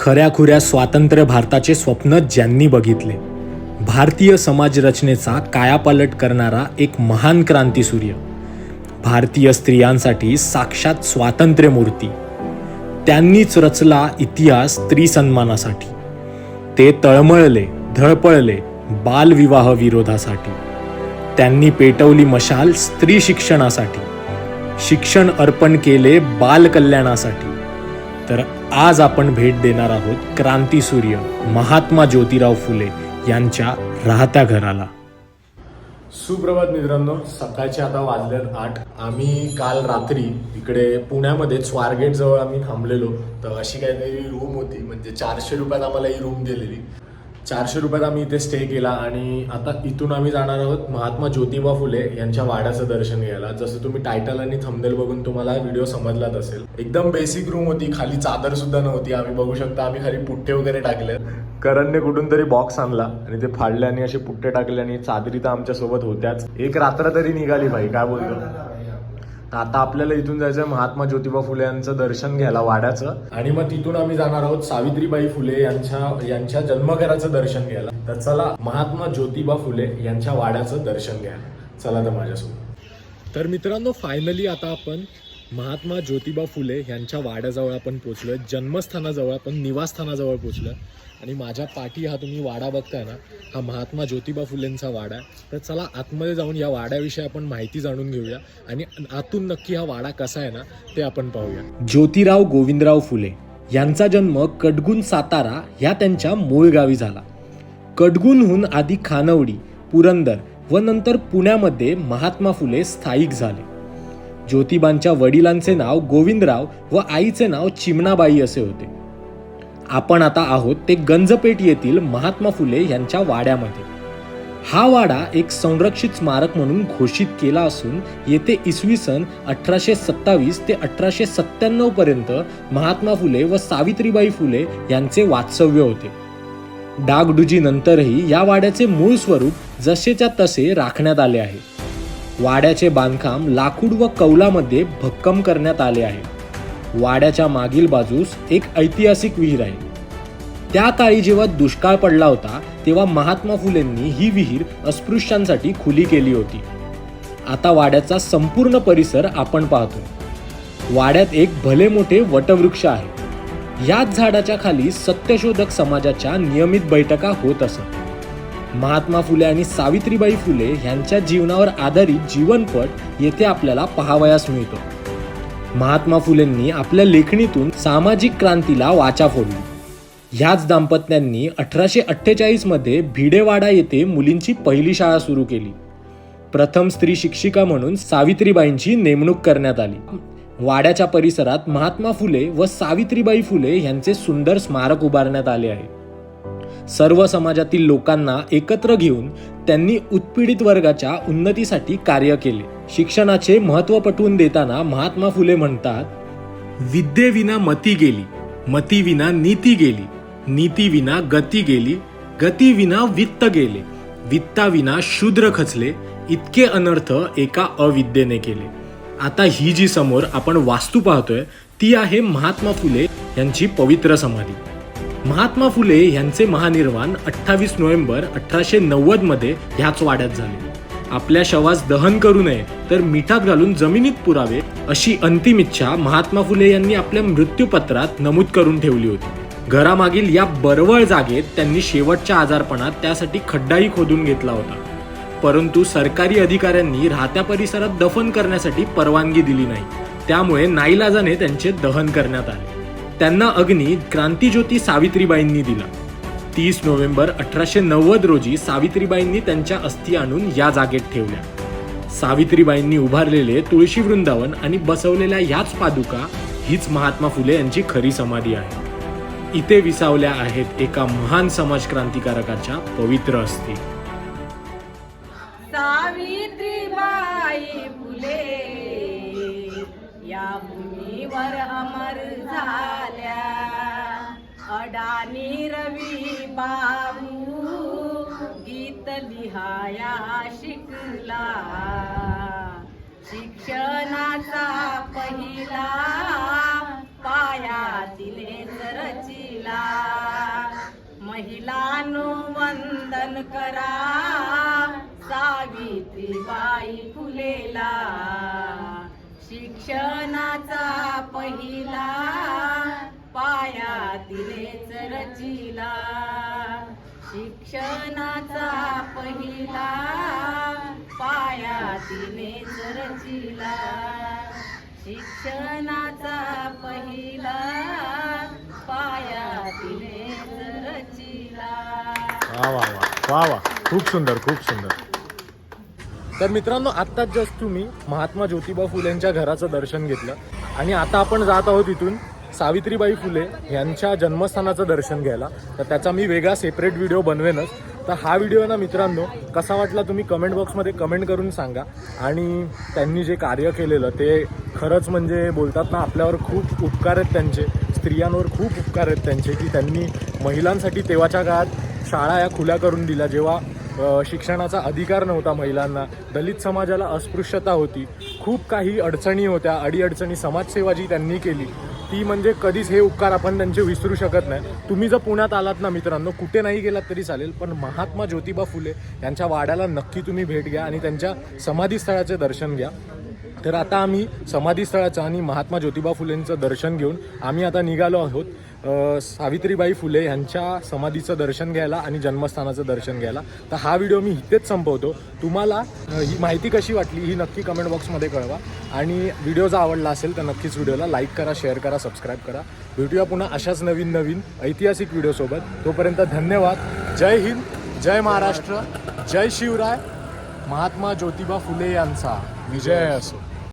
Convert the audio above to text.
खऱ्याखुऱ्या स्वातंत्र्य भारताचे स्वप्न ज्यांनी बघितले. भारतीय समाजरचनेचा कायापालट करणारा एक महान क्रांतीसूर्य भारतीय स्त्रियांसाठी साक्षात स्वातंत्र्य मूर्ती त्यांनीच रचला इतिहास स्त्री सन्मानासाठी. ते तळमळले धळपळले बालविवाह विरोधासाठी. त्यांनी पेटवली मशाल स्त्री शिक्षणासाठी. शिक्षण अर्पण केले बालकल्याणासाठी. तर आज आपण भेट देणार आहोत क्रांती सूर्य महात्मा ज्योतिराव फुले यांच्या राहत्या घराला. सुप्रभात मित्रांनो सकाळचे आता वाजलेत आठ. आम्ही काल रात्री इकडे पुण्यामध्ये स्वारगेट जवळ आम्ही थांबलेलो. तर अशी काहीतरी रूम होती म्हणजे चारशे रुपयात आम्हाला ही रूम दिलेली चारशे रुपयात आम्ही इथे स्टे केला आणि आता इथून आम्ही जाणार आहोत महात्मा ज्योतिबा फुले यांच्या वाड्याचं दर्शन घ्यायला. जसं तुम्ही टायटल आणि थंबनेल बघून तुम्हाला व्हिडिओ समजलाच असेल. एकदम बेसिक रूम होती खाली चादर सुद्धा नव्हती. आम्ही बघू शकता आम्ही खाली पुट्टे वगैरे टाकले. करणने कुठून तरी बॉक्स आणला आणि ते फाडले आणि असे पुट्टे टाकले आणि चादरी तर आमच्यासोबत होत्याच. एक रात्र तरी निघाली भाई काय बोलतो? तर आता आपल्याला इथून जायचं महात्मा ज्योतिबा फुले यांचं दर्शन घ्यायला वाड्याचं. आणि मग तिथून आम्ही जाणार आहोत सावित्रीबाई फुले यांच्या यांच्या जन्मघराचं दर्शन घ्यायला. तर चला महात्मा ज्योतिबा फुले यांच्या वाड्याचं दर्शन घ्यायला चला तर माझ्यासोबत. तर मित्रांनो फायनली आता आपण महात्मा ज्योतिबा फुले यांच्या वाड्याजवळ आपण पोचलोय जन्मस्थानाजवळ आपण निवासस्थानाजवळ पोचलोय. आणि माझ्या पाठी हा तुम्ही वाडा बघताय ना हा महात्मा ज्योतिबा फुलेंचा वाडा आहे. तर चला आतमध्ये जाऊन या वाड्याविषयी आपण माहिती जाणून घेऊया आणि आतून नक्की हा वाडा कसा आहे ना ते आपण पाहूया. ज्योतिराव गोविंदराव फुले यांचा जन्म कडगुण सातारा ह्या त्यांच्या मूळ गावी झाला. कडगुणहून आधी खानवडी पुरंदर व नंतर पुण्यामध्ये महात्मा फुले स्थायिक झाले. ज्योतिबांच्या वडिलांचे नाव गोविंदराव व आईचे नाव चिमणाबाई असे होते. आपण आता आहोत ते गंजपेठ येथील महात्मा फुले यांच्या वाड्यामध्ये. हा वाडा एक संरक्षित स्मारक म्हणून घोषित केला असून येथे इसवी सन अठराशे सत्तावीस ते अठराशे सत्त्याण्णव पर्यंत महात्मा फुले व सावित्रीबाई फुले यांचे वास्तव्य होते. डागडुजी नंतरही या वाड्याचे मूळ स्वरूप जसेच्या तसे राखण्यात आले आहे. वाड्याचे बांधकाम लाकूड व कौलामध्ये भक्कम करण्यात आले आहे. वाड्याच्या मागील बाजूस एक ऐतिहासिक विहीर आहे. त्या काळी जेव्हा दुष्काळ पडला होता तेव्हा महात्मा फुलेंनी ही विहीर अस्पृश्यांसाठी खुली केली होती. आता वाड्याचा संपूर्ण परिसर आपण पाहतो. वाड्यात एक भले मोठे वटवृक्ष आहे. याच झाडाच्या खाली सत्यशोधक समाजाच्या नियमित बैठका होत असत. महात्मा फुले आणि सावित्रीबाई फुले यांच्या जीवनावर आधारित जीवनपट येथे आपल्याला पाहावयास मिळतो. महात्मा फुलेंनी आपल्या लेखणीतून सामाजिक क्रांतीला वाचा फोडली. ह्याच दाम्पत्यांनी अठराशे अठ्ठेचाळीसमध्ये भिडेवाडा येथे मुलींची पहिली शाळा सुरू केली. प्रथम स्त्री शिक्षिका म्हणून सावित्रीबाईंची नेमणूक करण्यात आली. वाड्याच्या परिसरात महात्मा फुले व सावित्रीबाई फुले यांचे सुंदर स्मारक उभारण्यात आले आहे. सर्व समाजातील लोकांना एकत्र घेऊन त्यांनी उत्पीडित वर्गाच्या उन्नतीसाठी कार्य केले. शिक्षणाचे महत्त्व पटवून देताना महात्मा फुले म्हणतात विद्येविना मती गेली मतीविना नीती गेली नीतीविना गती गेली गतीविना वित्त गेले वित्ताविना शूद्र खचले इतके अनर्थ एका अविद्येने केले. आता ही जी समोर आपण वास्तू पाहतोय ती आहे महात्मा फुले यांची पवित्र समाधी. महात्मा फुले यांचे महानिर्वाण अठ्ठावीस नोव्हेंबर अठराशे नव्वदमध्ये ह्याच वाड्यात झाले. आपल्या शवास दहन करू नये तर मिठात घालून जमिनीत पुरावे अशी अंतिम इच्छा महात्मा फुले यांनी आपल्या मृत्यूपत्रात नमूद करून ठेवली होती. घरामागील या बरवळ जागेत त्यांनी शेवटच्या आजारपणात त्यासाठी खड्डाही खोदून घेतला होता. परंतु सरकारी अधिकाऱ्यांनी राहत्या परिसरात दफन करण्यासाठी परवानगी दिली नाही. त्यामुळे नाईलाजाने त्यांचे दहन करण्यात आले. त्यांना अग्नी क्रांतीज्योती सावित्रीबाईंनी दिला. तीस नोव्हेंबर अठराशे नव्वद रोजी सावित्रीबाईंनी त्यांच्या अस्थी आणून या जागेत ठेवल्या. सावित्रीबाईंनी उभारलेले तुळशी वृंदावन आणि बसवलेल्या याच पादुका हीच महात्मा फुले यांची खरी समाधी आहे. इथे विसावल्या आहेत एका महान समाज क्रांतिकारकाच्या पवित्र अस्थी. सावित्रीबाई फुले या भूमीवर अमर झाले. अडानी रवी बाबू गीत लिहाया शिकला. शिक्षणाचा पहिला पाया दिले रचिला. महिलांनो वंदन करा सावित्रीबाई फुलेला. शिक्षणाचा पहिला पाया दिले रचिला शिक्षणाचा पहिला पाया तिनेच रचिला शिक्षणाचा पहिला पाया तिनेच रचिला वा वा वा वा वा. खूप सुंदर खूप सुंदर. तर मित्रांनो आत्ताच जस्ट तुम्ही महात्मा ज्योतिबा फुलेंच्या घराचं दर्शन घेतलं. आणि आता आपण जात आहोत इथून सावित्रीबाई फुले यांच्या जन्मस्थानाचं दर्शन घ्यायला. तर त्याचा मी वेगळा सेपरेट व्हिडिओ बनवेनच. तर हा व्हिडिओ ना मित्रांनो कसा वाटला तुम्ही कमेंट बॉक्समध्ये कमेंट करून सांगा. आणि त्यांनी जे कार्य केलेलं ते खरंच म्हणजे बोलतात ना आपल्यावर खूप उपकार आहेत त्यांचे. स्त्रियांवर खूप उपकार आहेत त्यांचे की त्यांनी महिलांसाठी तेव्हाच्या काळात शाळा या खुल्या करून दिल्या. जेव्हा शिक्षणाचा अधिकार नव्हता महिलांना दलित समाजाला अस्पृश्यता होती. खूप काही अडचणी होत्या अडीअडचणी समाजसेवा जी त्यांनी केली ती म्हणजे कधीच हे उपकार आपण त्यांचे विसरू शकत नाही. तुम्ही जर पुण्यात आलात ना मित्रांनो कुठे नाही गेलात तरी चालेल पण महात्मा ज्योतिबा फुले यांच्या वाड्याला नक्की तुम्ही भेट घ्या आणि त्यांच्या समाधीस्थळाचे दर्शन घ्या. तर आता आम्ही समाधीस्थळाचं आणि महात्मा ज्योतिबा फुलेंचं दर्शन घेऊन आम्ही आता निघालो आहोत. सावित्रीबाई फुले यांच्या समाधीचं दर्शन घ्यायला आणि जन्मस्थानाचं दर्शन घ्यायला. तर हा व्हिडिओ मी इथेच संपवतो. तुम्हाला ही माहिती कशी वाटली ही नक्की कमेंट बॉक्समध्ये कळवा. आणि व्हिडिओ जर आवडला असेल तर नक्कीच व्हिडिओला लाईक करा शेअर करा सबस्क्राईब करा. भेटूया पुन्हा अशाच नवीन नवीन ऐतिहासिक व्हिडिओसोबत तोपर्यंत धन्यवाद. जय हिंद जय महाराष्ट्र जय शिवराय. महात्मा ज्योतिबा फुले यांचा. विजय असो.